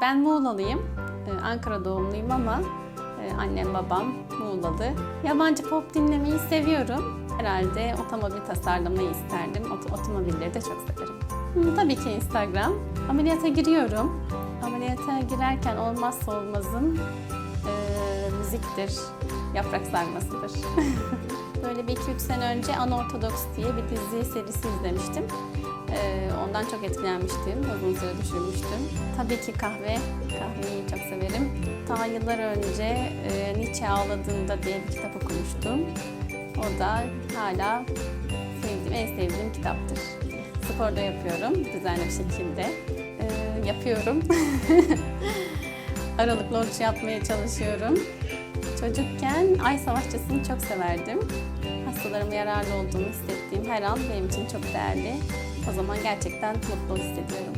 Ben Muğla'lıyım. Ee, Ankara doğumluyum ama e, annem babam Muğlalı. Yabancı pop dinlemeyi seviyorum. Herhalde otomobil tasarlamayı isterdim. Ot- otomobilleri de çok severim. Tabii ki Instagram. Ameliyata giriyorum. Ameliyata girerken olmazsa olmazım e, müziktir, yaprak sarmasıdır. Böyle bir 2-3 sene önce Anortodoks diye bir dizi serisi izlemiştim. Ee, ondan çok etkilenmiştim, uzun süre düşünmüştüm. Tabii ki kahve, kahveyi çok severim. Ta yıllar önce e, Nietzsche Ağladığında diye bir kitap okumuştum. O da hala sevdiğim, en sevdiğim kitaptır. Spor da yapıyorum düzenli bir şekilde. Ee, yapıyorum. Aralıklı oruç yapmaya çalışıyorum. Çocukken ay savaşçısını çok severdim. Hastalarıma yararlı olduğunu hissettiğim her an benim için çok değerli. O zaman gerçekten mutlu hissediyorum.